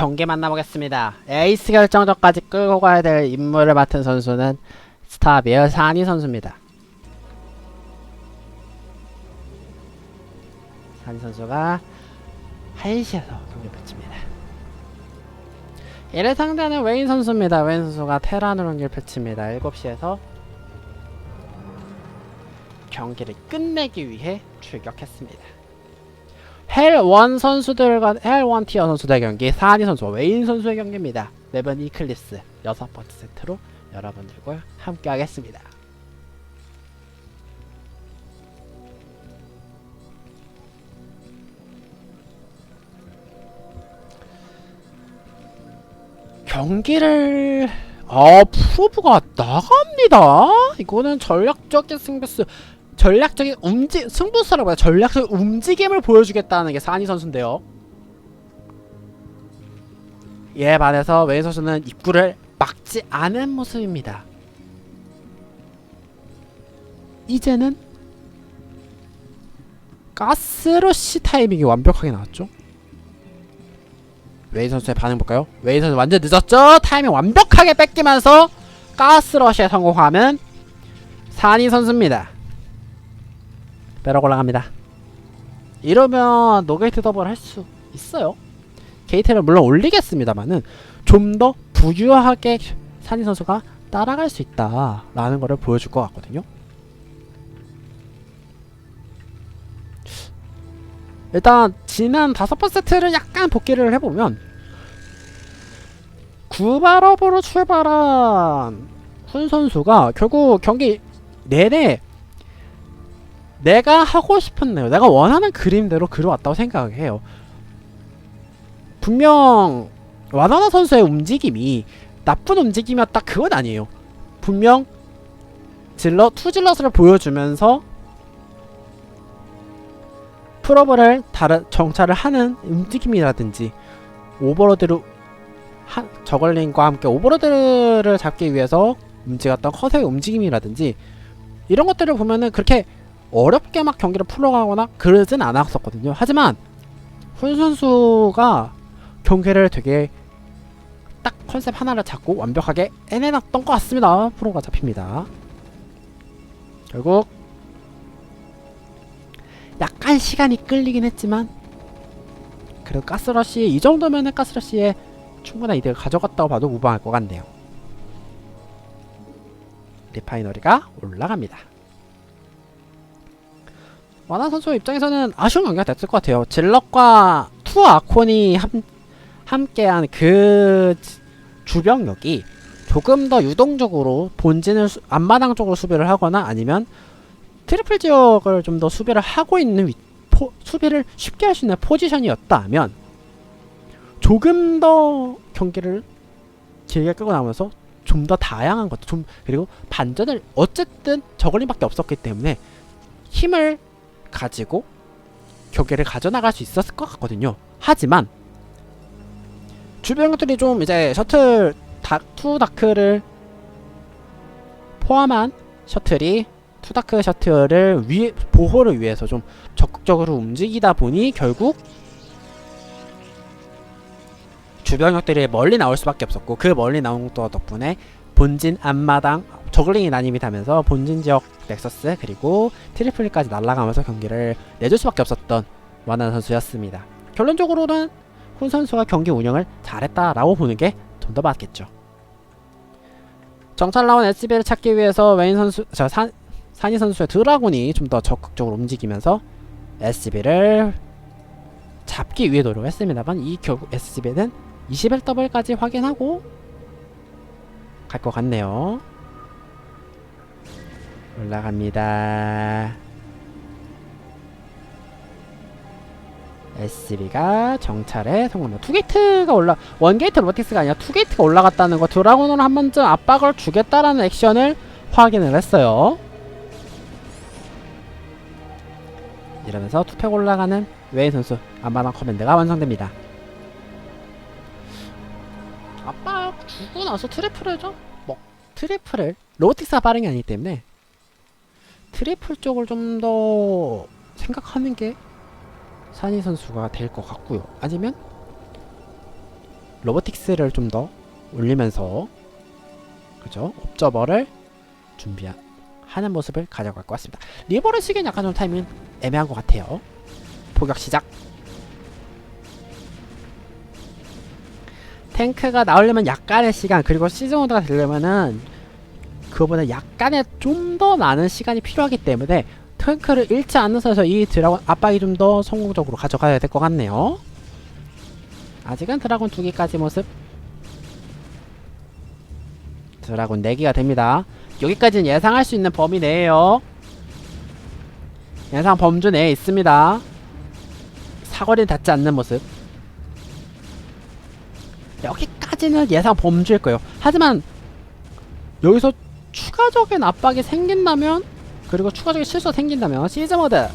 경기 만나보겠습니다. 에이스 결정전까지 끌고 가야 될 임무를 맡은 선수는 스타비어 사니 선수입니다. 사니 선수가 1시에서 경기 펼칩니다. 이를 상대는 웨인 선수입니다. 웨인 선수가 테란으로 경기를 펼칩니다. 7시에서 경기를 끝내기 위해 출격했습니다. 헬1 선수들과 헬1 티어 선수들의 경기 사니 선수와 웨인 선수의 경기입니다. 매번 이클립스 여섯 번째 세트로 여러분들과 함께 하겠습니다. 경기를 아 프로브가 나갑니다. 이거는 전략적인 승부수 전략적인 움직 승부수라고 해요. 전략적 움직임을 보여주겠다는 게 사니 선수인데요. 이에 반해서 웨인 선수는 입구를 막지 않은 모습입니다. 이제는 가스러시 타이밍이 완벽하게 나왔죠. 웨인 선수의 반응 볼까요? 웨인 선수 완전 늦었죠? 타이밍 완벽하게 뺏기면서 가스러시에 성공하면 사니 선수입니다. 빼러 올라갑니다. 이러면 노게이트 더블 할 수 있어요. 게이트를 물론 올리겠습니다만은 좀 더 부유하게 산이 선수가 따라갈 수 있다라는 거를 보여줄 것 같거든요. 일단 지난 다섯 번 세트를 약간 복귀를 해보면 구발업으로 출발한 훈 선수가 결국 경기 내내 내가 하고 싶은 대로 내가 원하는 그림대로 그려왔다고 생각을 해요. 분명 와나나 선수의 움직임이 나쁜 움직임이었다 그건 아니에요. 분명 질러 투질러스를 보여주면서 프로브를 다른 정찰을 하는 움직임이라든지 오버로드를 한 저걸링과 함께 오버로드를 잡기 위해서 움직였던 커서의 움직임이라든지 이런 것들을 보면은 그렇게 어렵게 막 경기를 풀어가거나 그러진 않았었거든요. 하지만 훈 선수가 경기를 되게 딱 컨셉 하나를 잡고 완벽하게 해내놨던 것 같습니다. 프로가 잡힙니다. 결국 약간 시간이 끌리긴 했지만 그래도 가스러시 이 정도면은 가스러시에 충분한 이득을 가져갔다고 봐도 무방할 것 같네요. 리파이너리가 올라갑니다. 와나 선수 입장에서는 아쉬운 경기가 됐을 것 같아요. 질럿과 투 아콘이 함, 함께한 그 주병력이 조금 더 유동적으로 본진을 수, 앞마당 쪽으로 수비를 하거나 아니면 트리플 지역을 좀 더 수비를 하고 있는 위, 포, 수비를 쉽게 할 수 있는 포지션이었다면 조금 더 경기를 길게 끌고 나오면서 좀 더 다양한 것들 좀 그리고 반전을 어쨌든 저걸링밖에 없었기 때문에 힘을 가지고 경기를 가져나갈 수 있었을 것 같거든요. 하지만 주변 것들이 좀 이제 셔틀 다, 투 다크를 포함한 셔틀이 투 다크 셔틀을 위 보호를 위해서 좀 적극적으로 움직이다 보니 결국 주변력들이 멀리 나올 수밖에 없었고 그 멀리 나온 것 덕분에 본진 앞마당 저글링이 난입이 되면서 본진 지역 넥서스 그리고 트리플까지 날아가면서 경기를 내줄 수밖에 없었던 와난 선수였습니다. 결론적으로는 훈 선수가 경기 운영을 잘했다라고 보는 게 좀 더 맞겠죠. 정찰 나온 SB를 찾기 위해서 웨인 선수, 저 산, 산이 선수의 드라군이 좀 더 적극적으로 움직이면서 SB를 잡기 위해 노력했습니다만 이 결국 SB는 21 더블까지 확인하고 갈 것 같네요. 올라갑니다. SB가 정찰에 성공합니다. 투게이트가 올라 원게이트 로보틱스가 아니라 투게이트가 올라갔다는 거 드라곤으로 한 번쯤 압박을 주겠다라는 액션을 확인을 했어요. 이러면서 투팩 올라가는 웨인 선수 안마당 커맨드가 완성됩니다. 압박 주고 나서 트리플을 뭐 트리플을 로보틱스가 빠른 게 아니기 때문에 트리플 쪽을 좀 더 생각하는 게 산이 선수가 될 것 같고요. 아니면 로보틱스를 좀 더 올리면서 그죠? 옵저버를 준비하는 모습을 가져갈 것 같습니다. 리버를 쓰기엔 약간 좀 타이밍 애매한 것 같아요. 포격 시작. 탱크가 나오려면 약간의 시간 그리고 시즌 모드가 되려면은 그거보다 약간의 좀더 많은 시간이 필요하기 때문에 탱크를 잃지 않는 선에서 이 드라곤 압박이 좀 더 성공적으로 가져가야 될 것 같네요. 아직은 드라곤 두 개까지 모습. 드라곤 4개가 됩니다. 여기까지는 예상할 수 있는 범위 내에요. 예상 범주 내에 있습니다. 사거리는 닿지 않는 모습. 여기까지는 예상 범주일 거예요. 하지만 여기서 추가적인 압박이 생긴다면 그리고 추가적인 실수가 생긴다면 시즈 모드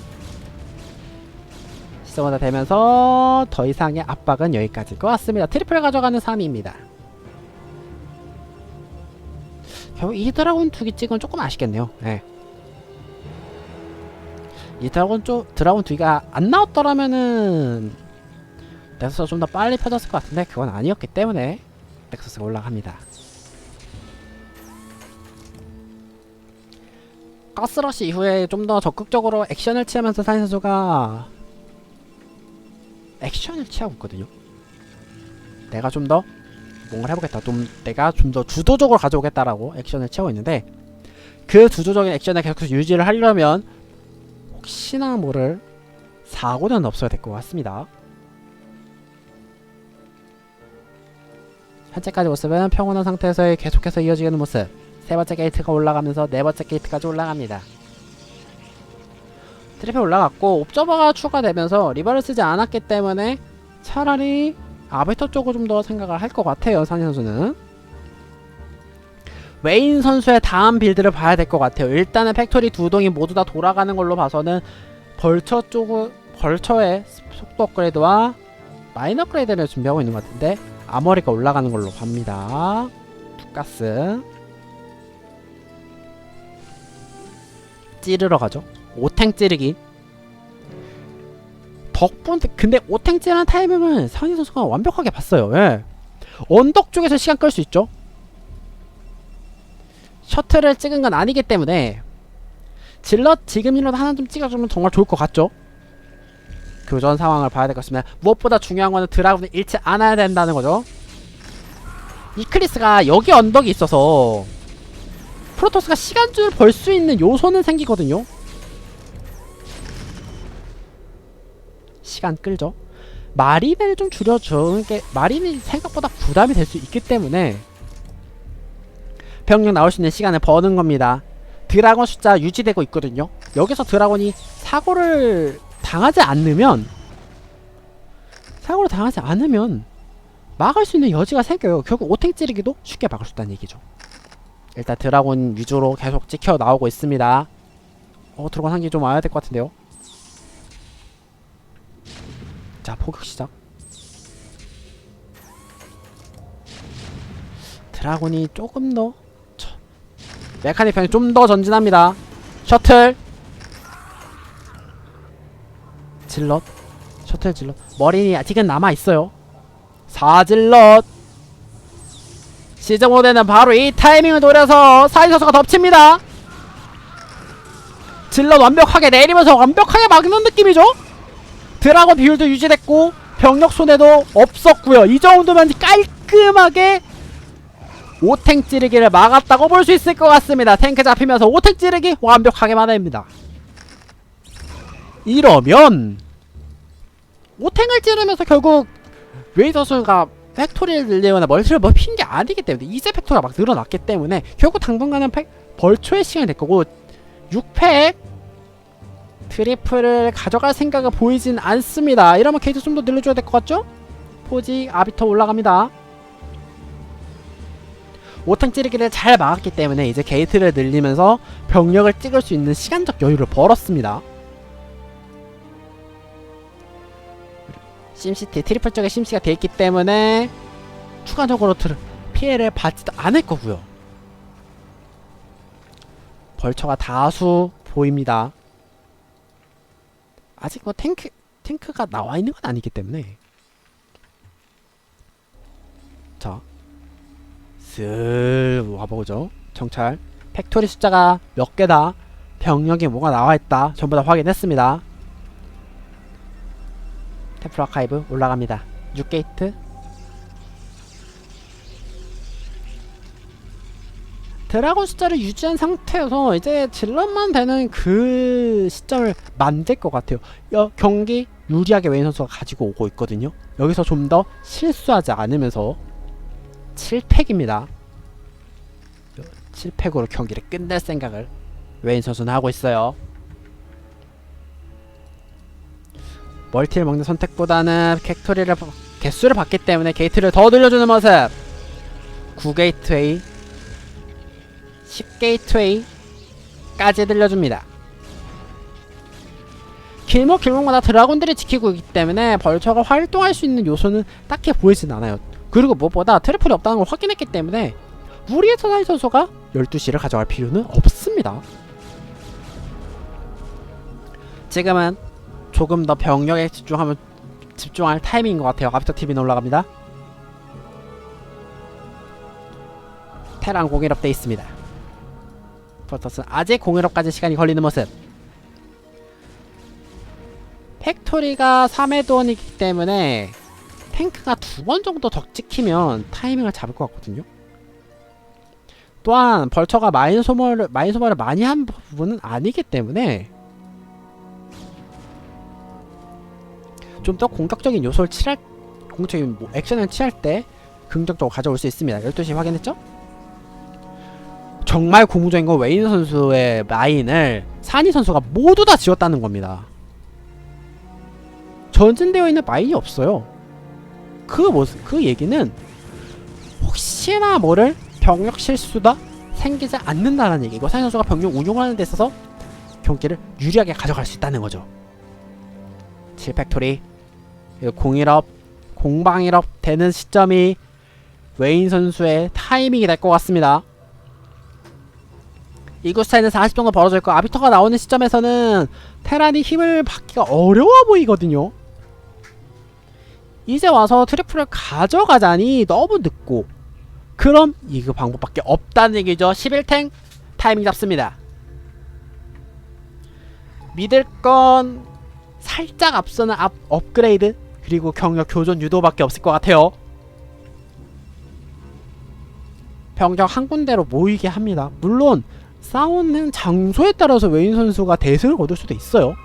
시즈 모드 되면서 더 이상의 압박은 여기까지일 것 같습니다. 트리플 가져가는 3위입니다. 결국 이 드라곤 두개 찍으면 조금 아쉽겠네요. 예. 이 드라곤 쪽 드라곤 두 개가 안 나왔더라면은 넥서스가 좀 더 빨리 펴졌을 것 같은데 그건 아니었기 때문에 넥서스가 올라갑니다. 가스러시 이후에 좀 더 적극적으로 액션을 취하면서 사인 선수가 액션을 취하고 있거든요. 내가 좀 더 뭔가를 해보겠다. 좀 내가 좀 더 주도적으로 가져오겠다라고 액션을 취하고 있는데 그 주도적인 액션을 계속 유지를 하려면 혹시나 모를 사고는 없어야 될 것 같습니다. 현재까지 모습은 평온한 상태에서의 계속해서 이어지는 모습. 세 번째 게이트가 올라가면서 네 번째 게이트까지 올라갑니다. 트리플 올라갔고 옵저버가 추가되면서 리버를 쓰지 않았기 때문에 차라리 아비터 쪽을 좀 더 생각을 할 것 같아요 산희 선수는. 웨인 선수의 다음 빌드를 봐야 될 것 같아요. 일단은 팩토리 두 동이 모두 다 돌아가는 걸로 봐서는 벌처 쪽을 벌처의 속도 업그레이드와 마인 업그레이드를 준비하고 있는 것 같은데 아머리가 올라가는 걸로 봅니다. 투가스 찌르러 가죠. 오탱 찌르기. 덕분 근데 오탱 찌르는 타이밍은 상희 선수가 완벽하게 봤어요. 예. 언덕 쪽에서 시간 끌 수 있죠. 셔틀을 찍은 건 아니기 때문에 질럿 지금이라도 하나 좀 찍어주면 정말 좋을 것 같죠? 교전 상황을 봐야 될 것 같습니다. 무엇보다 중요한 거는 드라군을 잃지 않아야 된다는 거죠. 이클리스가 여기 언덕이 있어서 프로토스가 시간줄 벌 수 있는 요소는 생기거든요. 시간 끌죠. 마린을 좀 줄여주는 게 마린이 생각보다 부담이 될 수 있기 때문에 병력 나올 수 있는 시간을 버는 겁니다. 드라곤 숫자 유지되고 있거든요. 여기서 드라곤이 사고를 당하지 않으면 사고를 당하지 않으면 막을 수 있는 여지가 생겨요. 결국 오탱 찌르기도 쉽게 막을 수 있다는 얘기죠 일단 드라곤 위주로 계속 찍혀 나오고 있습니다. 어 드라곤 한 개 좀 와야 될 것 같은데요? 자 포격 시작. 드라곤이 조금 더 저, 메카닉 편이 좀 더 전진합니다. 셔틀! 질럿. 셔틀 질럿. 머린이 아직은 남아있어요. 사질럿 시즌 5대는 바로 이 타이밍을 노려서 사인 선수가 덮칩니다. 질럿 완벽하게 내리면서 완벽하게 막는 느낌이죠? 드라곤 비율도 유지됐고 병력 손해도 없었고요. 이 정도면 깔끔하게 오탱 찌르기를 막았다고 볼 수 있을 것 같습니다. 탱크 잡히면서 오탱 찌르기 완벽하게 막아냅니다. 이러면 오탱을 찌르면서 결국 웨이더스가 팩토리를 늘리거나 멀티를 뭐 핀 게 아니기 때문에 이제 팩토리가 막 늘어났기 때문에 결국 당분간은 팩, 벌초의 시간이 될 거고 6팩 트리플을 가져갈 생각은 보이진 않습니다. 이러면 게이트 좀 더 늘려줘야 될 것 같죠? 포지 아비터 올라갑니다. 오탕 찌르기를 잘 막았기 때문에 이제 게이트를 늘리면서 병력을 찍을 수 있는 시간적 여유를 벌었습니다 심시티 트리플 쪽에 심시가 돼 있기 때문에 추가적으로 트 피해를 받지도 않을 거고요. 벌처가 다수 보입니다. 아직 뭐 탱크 탱크가 나와 있는 건 아니기 때문에 자, 슬 와보죠. 정찰. 팩토리 숫자가 몇 개다. 병력이 뭐가 나와있다. 전부 다 확인했습니다. 템플 아카이브 올라갑니다. 6게이트. 드라곤 숫자를 유지한 상태여서 이제 질럿만 되는 그 시점을 만들 것 같아요. 여, 경기 유리하게 웨인 선수가 가지고 오고 있거든요. 여기서 좀 더 실수하지 않으면서 7팩입니다. 7팩으로 경기를 끝낼 생각을 웨인 선수는 하고 있어요. 멀티를 먹는 선택보다는 팩토리를 바- 개수를 받기 때문에 게이트를 더 늘려주는 모습. 9게이트웨이, 10게이트웨이까지 늘려줍니다. 길목 길목마다 드라곤들이 지키고 있기 때문에 벌처가 활동할 수 있는 요소는 딱히 보이진 않아요. 그리고 무엇보다 트리플이 없다는 걸 확인했기 때문에 무리의 터나이 선수가 12시를 가져갈 필요는 없습니다. 지금은 조금 더 병력에 집중하면 집중할 타이밍인 것 같아요. 아비터 TV는 올라갑니다. 테란 공일업 돼 있습니다. 프로토스는 아직 공일업까지 시간이 걸리는 모습. 팩토리가 3회 돈이기 때문에 탱크가 두 번 정도 더 찍히면 타이밍을 잡을 것 같거든요. 또한 벌처가 마인 소모를 마인 소모를 많이 한 부분은 아니기 때문에 좀 더 공격적인 요소를 칠할 공격적인 뭐 액션을 취할 때 긍정적으로 가져올 수 있습니다. 12시 확인했죠? 정말 고무적인 건 웨인 선수의 마인을 산이 선수가 모두 다 지웠다는 겁니다. 전진되어 있는 마인이 없어요. 그 모습, 그 얘기는 혹시나 뭐를 병력 실수가 생기지 않는다는 얘기고 산이 선수가 병력 운용하는 데 있어서 경기를 유리하게 가져갈 수 있다는 거죠. 7팩토리 공일업 공방일업 되는 시점이 웨인 선수의 타이밍이 될 것 같습니다. 이곳 차이는 40 정도 벌어질 거 아비터가 나오는 시점에서는 테란이 힘을 받기가 어려워 보이거든요. 이제 와서 트리플을 가져가자니 너무 늦고 그럼 이그 방법밖에 없다는 얘기죠. 11탱 타이밍 잡습니다. 믿을 건 살짝 앞서는 앞 업그레이드 그리고 경력 교전 유도밖에 없을 것 같아요. 병력 한 군데로 모이게 합니다. 물론 싸우는 장소에 따라서 웨인 선수가 대승을 거둘 수도 있어요.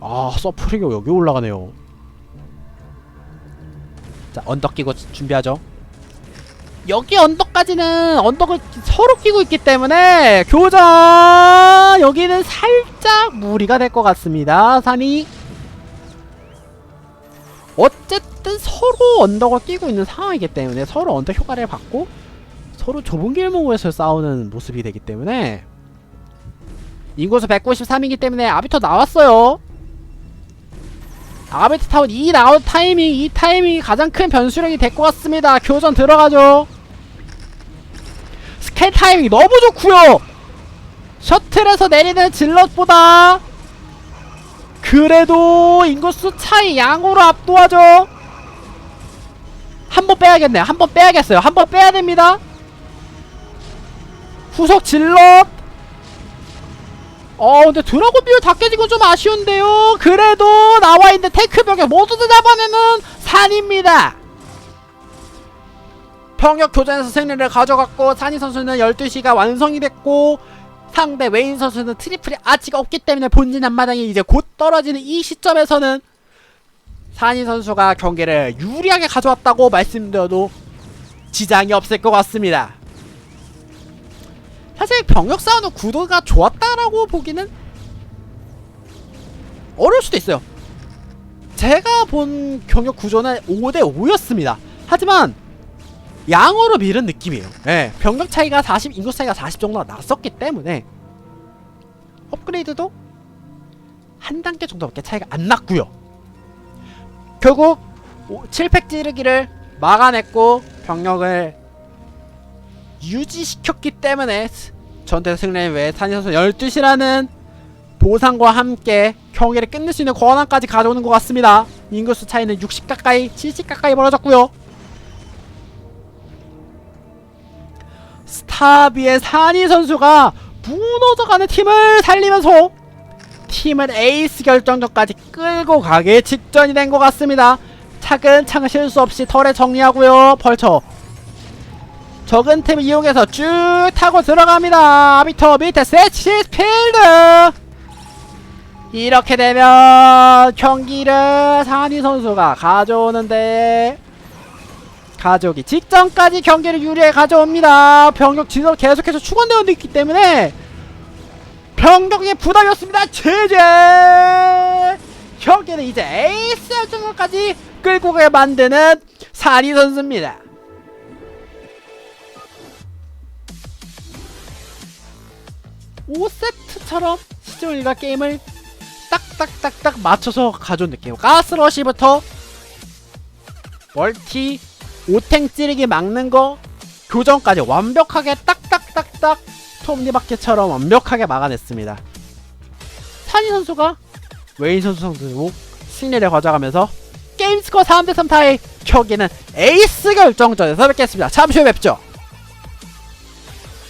아 서프리가 여기 올라가네요. 자 언덕 끼고 준비하죠. 여기 언덕까지는 언덕을 서로 끼고 있기 때문에 교전 여기는 살짝 무리가 될 것 같습니다. 산이 어쨌든 서로 언덕을 끼고 있는 상황이기 때문에 서로 언덕 효과를 받고 서로 좁은 길목에서 싸우는 모습이 되기 때문에 인구수 193이기 때문에 아비터 나왔어요. 아비터 타운 이 나온 타이밍 이 타이밍이 가장 큰 변수력이 될 것 같습니다. 교전 들어가죠. 스케일 타이밍 너무 좋고요. 셔틀에서 내리는 질럿보다 그래도 인구수 차이 양으로 압도하죠. 한 번 빼야겠네요. 한 번 빼야겠어요. 한 번 빼야 됩니다. 후속 질럿. 어 근데 드라곤 비율 다 깨지고 좀 아쉬운데요. 그래도 나와 있는 테크 병력 모두 다 잡아내는 산입니다. 병력 교전에서 승리를 가져갔고 산이 선수는 12시가 완성이 됐고 상대 웨인 선수는 트리플이 아직 없기 때문에 본진 앞마당이 이제 곧 떨어지는 이 시점에서는 산이 선수가 경기를 유리하게 가져왔다고 말씀드려도 지장이 없을 것 같습니다. 사실 병력 싸우는 구도가 좋았다라고 보기는 어려울 수도 있어요. 제가 본 경력 구조는 5대 5였습니다. 하지만 양으로 밀은 느낌이에요. 예, 병력 차이가 40, 인구 차이가 40 정도가 났었기 때문에 업그레이드도 한 단계 정도밖에 차이가 안 났고요. 결국 7팩 찌르기를 막아냈고 병력을 유지시켰기 때문에 전대 승리 외에 탄이 선수 12시라는 보상과 함께 경기를 끝낼 수 있는 권한까지 가져오는 것 같습니다. 인구수 차이는 60 가까이, 70 가까이 벌어졌고요. 사비의 산이 선수가 무너져가는 팀을 살리면서 팀을 에이스 결정전까지 끌고 가기 직전이 된 것 같습니다. 차근차근 실수 없이 털에 정리하고요. 벌쳐 적은 틈 이용해서 쭉 타고 들어갑니다. 아비터 밑에 세치 필드 이렇게 되면 경기를 산이 선수가 가져오는데 가져오기 직전까지 경기를 유리해 가져옵니다. 병력 지속 계속해서 축원되어 있기 때문에 병력의 부담이었습니다. 제재 경기는 이제 에이스 결정까지 끌고 가게 만드는 산이 선수입니다. 오세트처럼 시종일과 게임을 딱딱딱딱 맞춰서 가져온 느낌. 가스러시부터 멀티 오탱 찌르기 막는 거 교정까지 완벽하게 딱딱딱딱 톱니바퀴처럼 완벽하게 막아냈습니다. 산이 선수가 웨인 선수 상대로 승리를 가져가면서 게임 스코어 3대3 타이 경기는 에이스 결정전에서 뵙겠습니다. 잠시 후에 뵙죠.